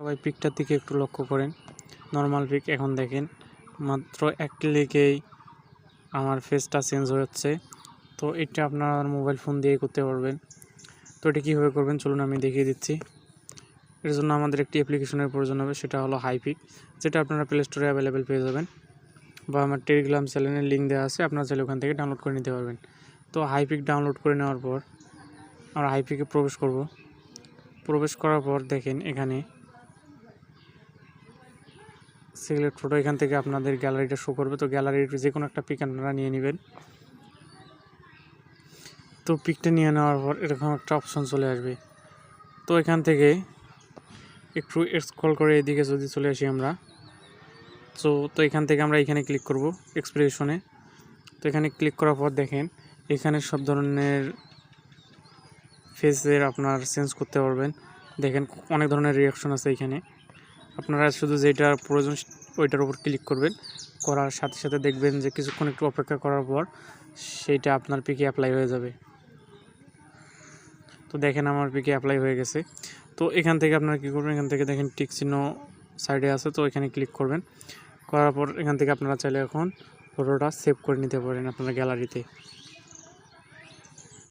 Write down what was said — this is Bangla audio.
সবাই পিকটার দিকে একটু লক্ষ্য করেন। নর্মাল পিক এখন দেখেন। মাত্র এক ক্লিকেই আমার ফেসটা চেঞ্জ হয়ে হচ্ছে তো এটা আপনার মোবাইল ফোন দিয়ে করতে পারবেন। তো এটা কীভাবে করবেন চলুন আমি দেখিয়ে দিচ্ছি। এর জন্য আমাদের একটি অ্যাপ্লিকেশনের প্রয়োজন হবে, সেটা হলো হাইপিক যেটা আপনারা প্লে স্টোরে অ্যাভেলেবেল পেয়ে যাবেন। বা আমার টেলিগ্রাম চ্যানেলের লিঙ্ক দেওয়া আছে, আপনারা চাইলে ওখান থেকে ডাউনলোড করে নিতে পারবেন। তো হাইপিক ডাউনলোড করে নেওয়ার পর, আমরা হাইপিকে প্রবেশ করব। প্রবেশ করার পর দেখেন এখানে সিলেক্ট ফটো এখান থেকে আপনাদের গ্যালারিটা শো করবে। তো গ্যালারির যে কোনো একটা পিক আপনারা নিয়ে নেবেন। তো পিকটা নিয়ে নেওয়ার পর এরকম একটা অপশন চলে আসবে। তো এখান থেকে একটু স্ক্রল করে এদিকে যদি চলে আসি আমরা। তো তো এখান থেকে আমরা এখানে ক্লিক করব এক্সপ্রেশনে তো এখানে ক্লিক করার পর দেখেন, এখানে সব ধরনের ফেসের আপনার চেঞ্জ করতে পারবেন। দেখেন অনেক ধরনের রিয়াকশন আছে এখানে। আপনারা শুধু যেটার প্রয়োজন, ওইটার উপর ক্লিক করবেন। করার সাথে সাথে দেখবেন যে কিছুক্ষণ একটু অপেক্ষা করার পর সেইটা আপনার পিকে অ্যাপ্লাই হয়ে যাবে। তো দেখেন আমার পিকে অ্যাপ্লাই হয়ে গেছে। তো এখান থেকে আপনারা কী করবেন? এখান থেকে দেখেন টিক চিহ্ন সাইডে আছে, তো এখানে ক্লিক করবেন। করার পর এখান থেকে আপনারা চাইলে এখন ফটোটা সেভ করে নিতে পারেন আপনার গ্যালারিতে